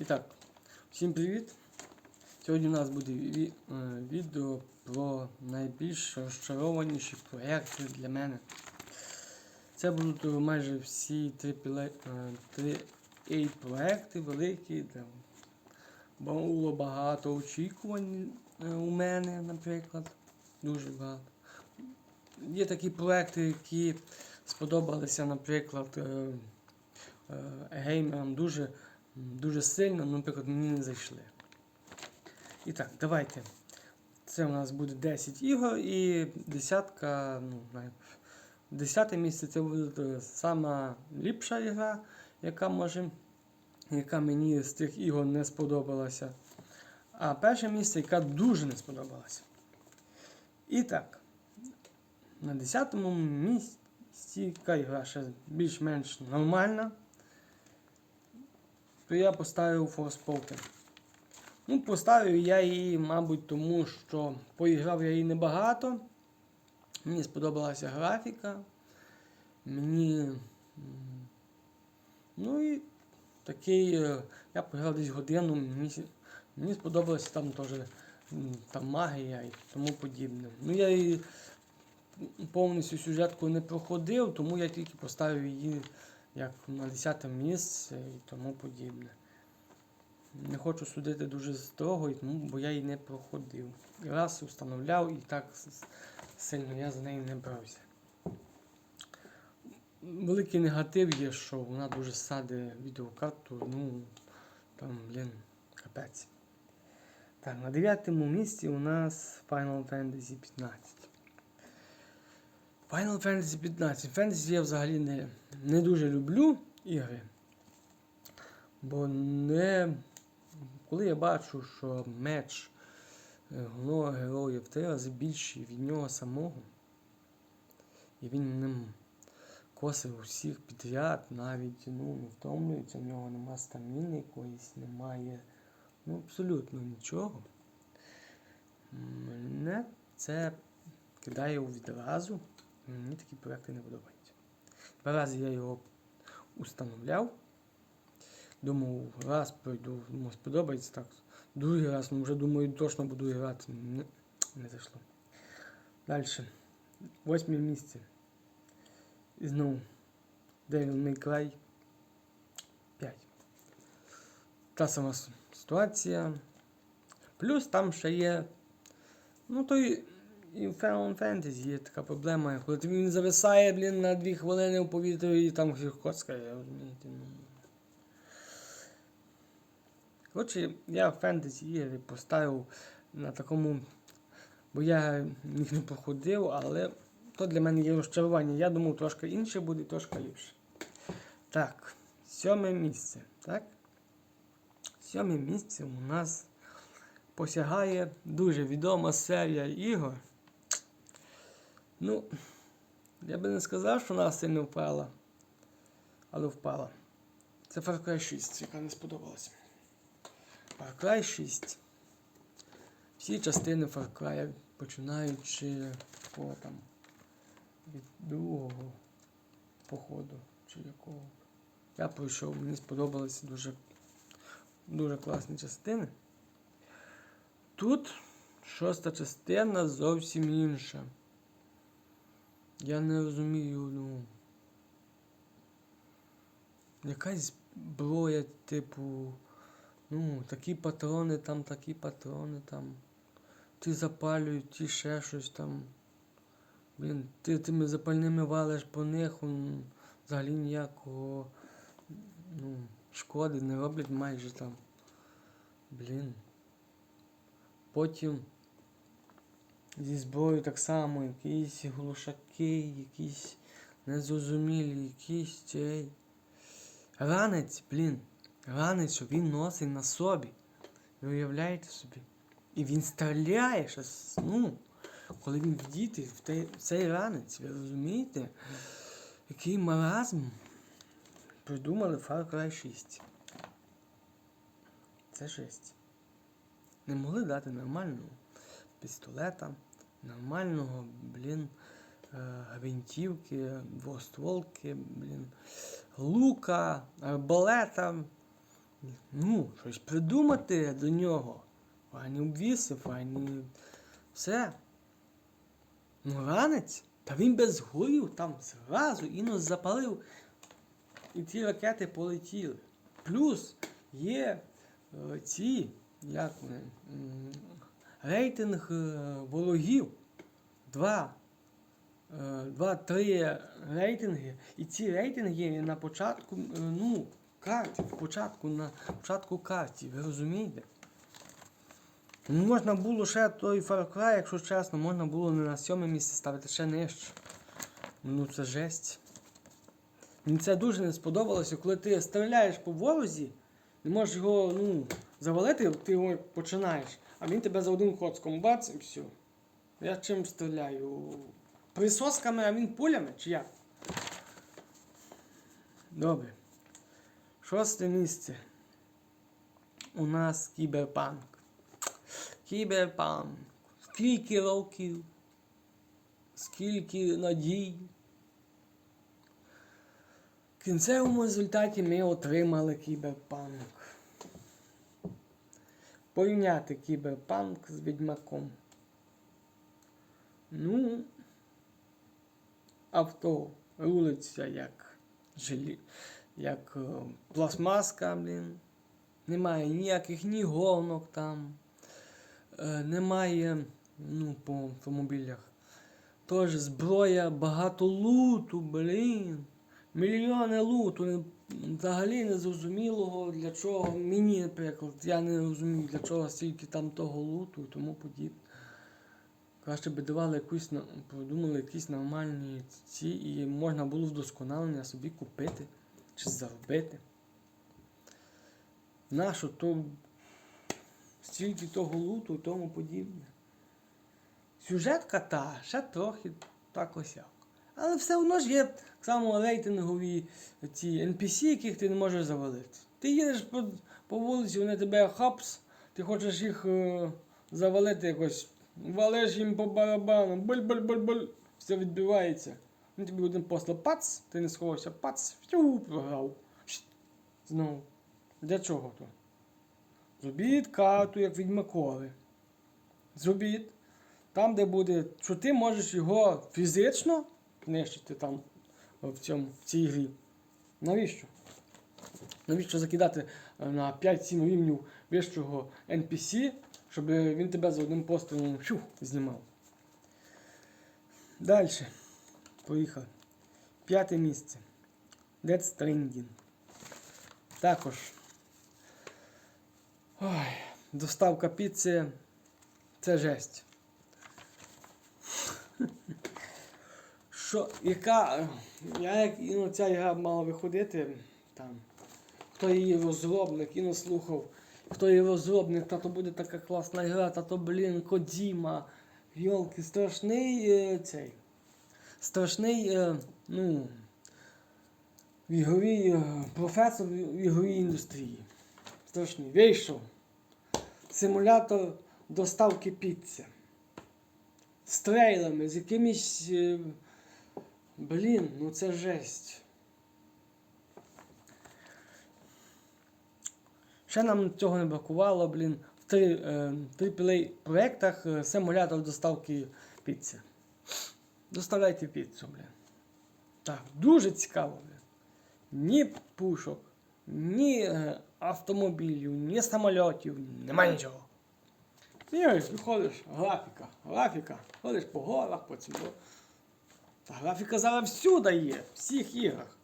І так, всім привіт! Сьогодні у нас буде е, відео про найбільш розчарованіші проєкти для мене. Це будуть е, майже всі три, піле- е, A проекти великі, було багато очікувань у мене, наприклад. Дуже багато. Є такі проекти, які сподобалися, наприклад, геймерам дуже, дуже сильно, ну, наприклад, мені не зайшли. І так, давайте. Це у нас буде 10 ігор і десятка, ну, десяте місце це буде е, сама ліпша ігра, яка може, яка мені з тих ігор не сподобалася. А перше місце, яка дуже не сподобалася. І так, на 10 місці яка ігра ще більш-менш нормальна. То я поставив Forspoken. Ну, поставив я її, мабуть, тому що поіграв я її небагато. Мені сподобалася графіка. Мені. Ну і такий. е, Я пограв десь годину, мені, мені сподобалася там теж там магія і тому подібне. Ну я її повністю сюжетку не проходив, тому я тільки поставив її як на 10 місце і тому подібне. Не хочу судити дуже строго, бо я її не проходив. І раз встановляв і так сильно я за неї не брався. Великий негатив є, що вона дуже саде відеокарту, ну там, блін, капець. Так, на дев'ятому місці у нас Final Fantasy 15. Final Fantasy 15. Фентезі я взагалі не, не дуже люблю ігри. Бо не. Коли я бачу, що меч е, головного героя в три рази більший від нього самого, і він ним косив усіх підряд, навіть ну, не втомлюється, в нього нема стаміни якоїсь, немає ну, абсолютно нічого. Мене це кидає відразу. Мені такі проекти не подобаються. Два рази я його установляв. Думав, раз пройду, ну, сподобається так. Другий раз, ну вже думаю, точно буду грати. Не, не зайшло. Далі. Восьме місце. І знову Devil May Cry 5. Та сама ситуація. Плюс там ще є. Ну, то і, в Final Fantasy є така проблема, коли він зависає, блін, на дві хвилини у повітрі і там коцкає, розумієте. Ну. Коротше, я фентезі ігри поставив на такому, бо я їх не проходив, але то для мене є розчарування. Я думав, трошки інше буде, трошки ліпше. Так, сьоме місце. Так? Сьоме місце у нас посягає дуже відома серія ігор. Ну, я би не сказав, що вона сильно впала, але впала. Це Far Cry 6, яка не сподобалася. Far Cry 6. Всі частини Far Cry, починаючи по там від другого походу чи якого. Я пройшов, мені сподобалися дуже, дуже класні частини. Тут шоста частина зовсім інша. Я не розумію, ну. Якась зброя, типу. Ну, такі патрони там, такі патрони там. Ти запалюють, ті ще щось там. Блін, ти тими запальними валиш по них, он, взагалі ніякого ну, шкоди не роблять майже там. Блін. Потім зі зброєю так само, якісь глушаки, якісь незрозумілі, якісь цей. Ранець, блін. Ранець, що він носить на собі. Ви уявляєте собі? І він стріляє щось, ну, коли він вдіти в, той, в цей ранець, ви розумієте? Який маразм придумали Far Cry 6. Це жесть. Не могли дати нормального пістолета, нормального, блін, е, гвинтівки, двостволки, блін, лука, арбалета. ну, щось придумати до нього. Файні обвіси, файні. Все. Ну, ранець. Та він без горів там зразу і нас запалив. І ті ракети полетіли. Плюс є е, ці, як вони, рейтинг е, ворогів. Два. е, Два-три рейтинги. І ці рейтинги на початку, е, ну, карті, в початку, на початку карті, ви розумієте? Ну, можна було ще той Far Cry, якщо чесно, можна було не на сьоме місце ставити, ще нижче. Ну це жесть. Мені це дуже не сподобалося, коли ти стріляєш по ворозі, не можеш його ну, завалити, ти його починаєш, а він тебе за один ход скомбац і все. Я чим стріляю? Присосками, а він пулями чи як? Добре. Шосте місце. У нас кіберпанк. Кіберпанк. Скільки років, скільки надій. В кінцевому результаті ми отримали кіберпанк. Порівняти кіберпанк з відьмаком. Ну, авто рулиться як желі, як е, пластмаска, блін. Немає ніяких ні гонок там. Е, немає ну, по автомобілях. Тож зброя, багато луту, блін. Мільйони луту. Не- Взагалі незрозумілого для чого. Мені, наприклад, я не розумію, для чого стільки там того луту і тому подібне. Краще би давали якусь придумали якісь нормальні ці, і можна було вдосконалення собі купити чи заробити. Нащо то стільки того луту і тому подібне. Сюжетка та, ще трохи так осяк. Але все одно ж є так само рейтингові ці NPC, яких ти не можеш завалити. Ти їдеш по, по вулиці, вони тебе хапс, ти хочеш їх е, завалити якось, валиш їм по барабану, буль-буль-буль-буль, все відбивається. Він тобі один послав пац, ти не сховався, пац, фью, програв. Знову. Для чого то? Зробіть карту, як відьмакові. Зробіть. Там, де буде, що ти можеш його фізично нищити там в, цьому, в цій грі. Навіщо? Навіщо закидати е, на 5-7 рівнів вищого NPC, щоб він тебе за одним пострілом фью, знімав. Далі. Поїхали. П'яте місце. Dead Stranding. Також. Ой, доставка піци це жесть. Що, яка. Я як ну, ця гра мала виходити там. Хто її розробник і не слухав, хто її розробник, та то буде така класна гра, та то, блін, Кодіма. Йолки, страшний е, цей. Страшний, е, ну. В ігровій, е, професор в ігровій індустрії. Страшний. Вийшов. Симулятор доставки піци. З трейлами, з якимись. е, Блін, ну це жесть. Ще нам цього не бракувало, блін. В три, е, AAA проєктах е, симулятор доставки піци. Доставляйте піцу, блін. Так, дуже цікаво, блін. Ні пушок, ні е, автомобілів, ні самольотів, нема нічого. І ось виходиш, графіка, графіка, ходиш по горах, по цьому. Графіка зараз всюди є, в всіх іграх.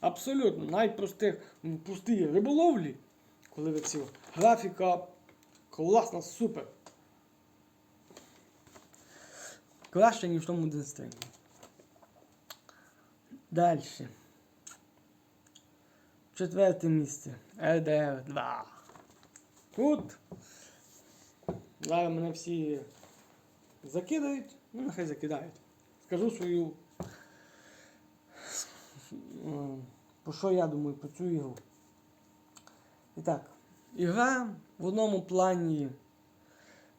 Абсолютно, навіть простих, м, прості риболовлі, коли ви ці графіка класна, супер. Краще, ніж в тому динстрімі. Далі. Четверте місце. LDR 2. Тут. Зараз мене всі закидають, ну нехай закидають. Скажу свою. Про що я думаю про цю ігру. І так, ігра в одному плані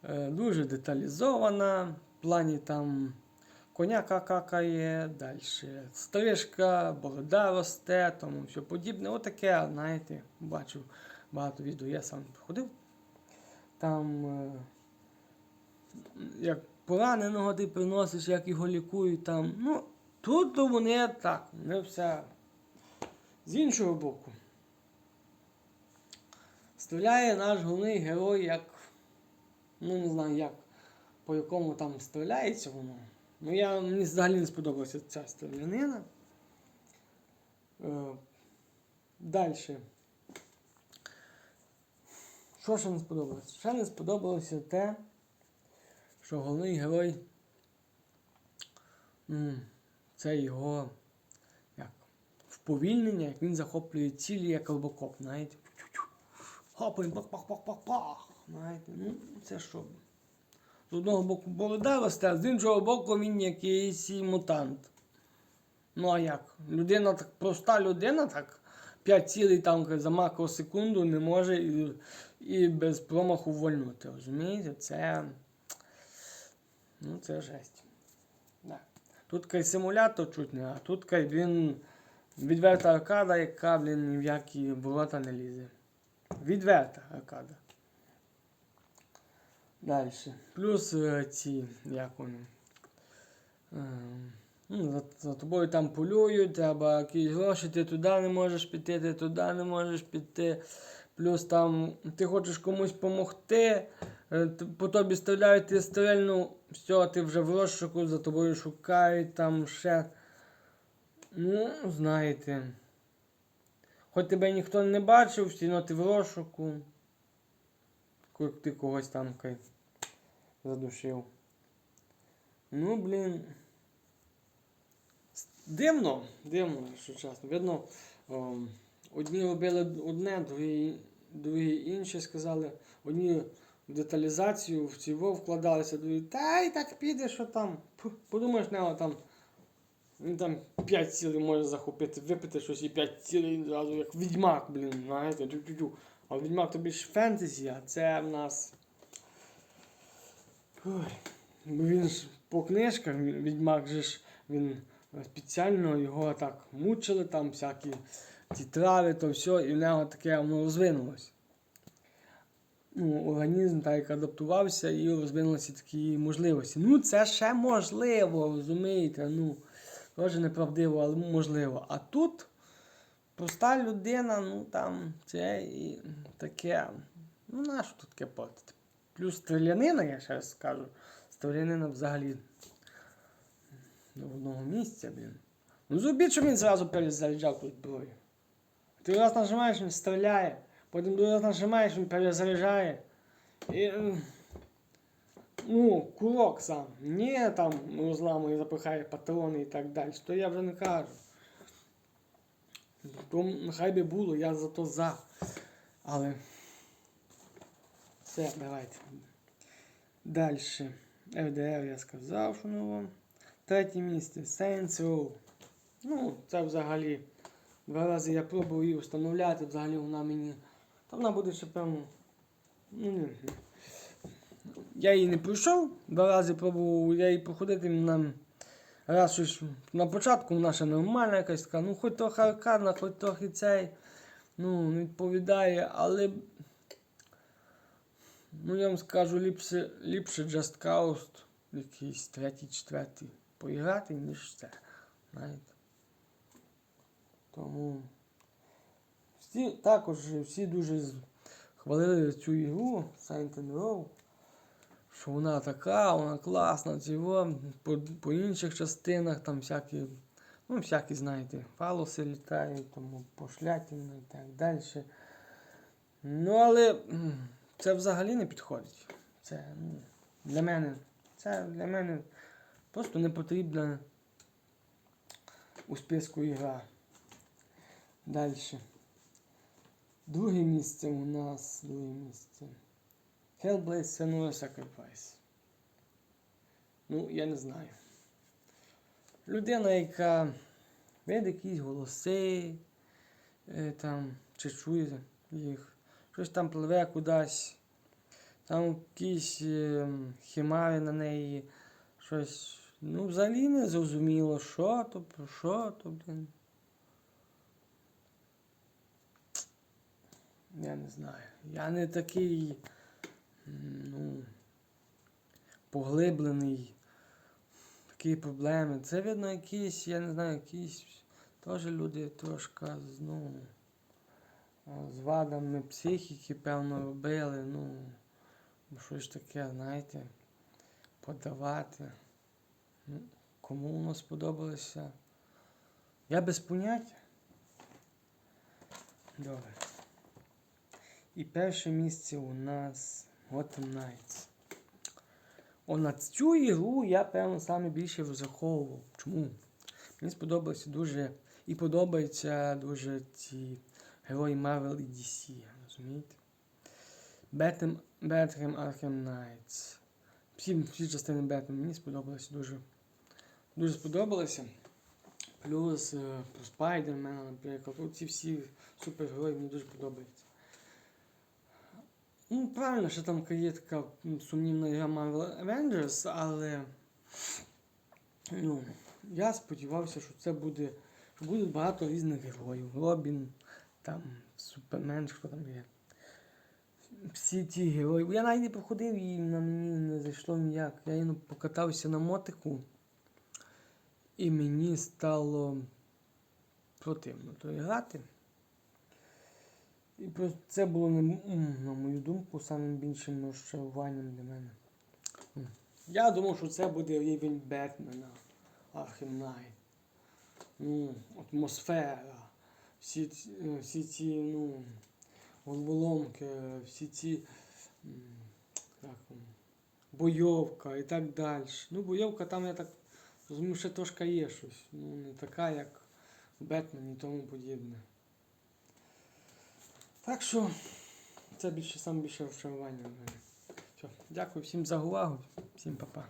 е, дуже деталізована. В плані там коня какакає, далі стрижка, борода росте, тому все подібне. Отаке, знаєте, бачу багато відео, я сам ходив. Там е, як пораненого ти приносиш, як його лікують там. Ну, тут то вони так, не все. З іншого боку. Стріляє наш головний герой як. Ну, не знаю як, по якому там стріляється воно. Ну, я, мені взагалі не сподобалася ця стрілянина. Е, Далі. Що ще не сподобалося? Ще не сподобалося те, що головний герой. Це його як, вповільнення, як він захоплює цілі, як робокоп, знаєте. Хопаємо, пах-пах-пах-пах-пах. Знаєте, ну це що? З одного боку борода росте, а з іншого боку він якийсь мутант. Ну а як? Людина так, проста людина так 5 цілей там за макросекунду не може і, і без промаху вольнути. Розумієте? Це. Ну, це жесть. Да. Тут кай симулятор чуть не, а тут кай він відверта аркада, яка, блін, ні в які ворота не лізе. Відверта аркада. Далі. Плюс е, ці, як вони. Ем, ну, за, за тобою там полюють, треба якісь гроші, ти туди не можеш піти, ти туди не можеш піти. Плюс там ти хочеш комусь допомогти, по тобі стріляють, ти стрільну, все, ти вже в розшуку, за тобою шукають там ще. Ну, знаєте. Хоч тебе ніхто не бачив, все одно ти в розшуку. Ти когось там кай, задушив. Ну, блін. Дивно, дивно, якщо чесно. Видно, ем, одні робили одне, другі, другі інше сказали. Одні деталізацію, в цього вкладалися, другі, та й так піде, що там. Подумаєш, не, там. Там 5 цілей може захопити, випити щось і 5 цілей зразу, як відьмак, блін, знаєте. А відьмак тобі ж фентезі, а це в нас. Ой. Бо він ж по книжках, відьмак же ж він спеціально його так мучили, там всякі ті трави, то все, і в нього таке воно розвинулося. Ну, організм так як адаптувався і розвинулися такі можливості. Ну, це ще можливо, розумієте? Ну, теж неправдиво, але можливо. А тут проста людина, ну там це і таке. Ну, нащо тут таке портити? Плюс стрілянина, я ще раз скажу. Стрілянина взагалі до одного місця, блін. Ну зробіть, щоб він зразу перезаряджав ту зброю. Ти раз нажимаєш, він стріляє, потім раз нажимаєш, він перезаряджає. І, ну, курок сам. Ні, там розламує, запихає патрони і так далі. То я вже не кажу. То нехай би було, я зато за. Але. Все, давайте. Далі. FDR я сказав, що ну вам. Третє місце Saints Row. Ну, це взагалі. Два рази я пробував її встановляти, взагалі вона мені. Та вона буде ще певно. Ну. Я її не пройшов, два рази пробував я її проходити нам. Раз щось на початку ще нормальна якась така, ну хоч трохи аркадна, хоч трохи цей. Ну, не відповідає, але. Ну, я вам скажу, ліпше, ліпше Just Cause, якийсь третій, четвертий поіграти, ніж це. Знаєте. Тому всі також всі дуже хвалили цю ігру Saint Row, що вона така, вона класна, цього, по, по інших частинах там всякі, ну, всякі, знаєте, фалоси літають, тому пошлятина і так далі. Ну, але це взагалі не підходить. Це для мене. Це для мене просто не потрібна у списку ігра. Далі. Друге місце у нас. Друге місце. Hellblade Senua Sacrifice. Ну, я не знаю. Людина, яка веде якісь голоси, е, там, чи чує їх, щось там пливе кудись, там якісь е, химари на неї, щось. Ну, взагалі не зрозуміло, що то, про що то, блін. Я не знаю. Я не такий ну, поглиблений такі проблеми. Це видно якісь, я не знаю, якісь теж люди трошки ну, з вадами психіки, певно, робили. Ну, щось таке, знаєте, подавати. Ну, кому воно сподобалося? Я без поняття. Добре. І перше місце у нас Gotham Knights. О, цю ігру я, певно, саме більше розраховував. Чому? Мені сподобалося дуже. І подобаються дуже ці герої Marvel і DC, розумієте? Batman, Batman Arkham Knights. Всі, всі частини Бетмен мені сподобалося дуже. Дуже сподобалося. Плюс е, про Спайдермена, наприклад. Ці всі супергерої мені дуже подобаються. Ну, правильно, що там є така сумнівна гра Marvel Avengers, але ну, я сподівався, що це буде. Що буде багато різних героїв. Робін, там, Супермен, хто там є. Всі ті герої. Я навіть не проходив і на мені не зайшло ніяк. Я іно покатався на мотику, і мені стало противно то грати. І просто це було, на, мою думку, самим більшим розчаруванням для мене. Я думав, що це буде рівень Бетмена, Knight. Ну, атмосфера, всі, ці- е, всі ці, ну, головоломки, всі ці як, бойовка і так далі. Ну, бойовка там, я так розумію, ще трошки є щось. Ну, не така, як Бетмен і тому подібне. Так що це більше саме більше розчарування в мене. Дякую всім за увагу, всім па-па.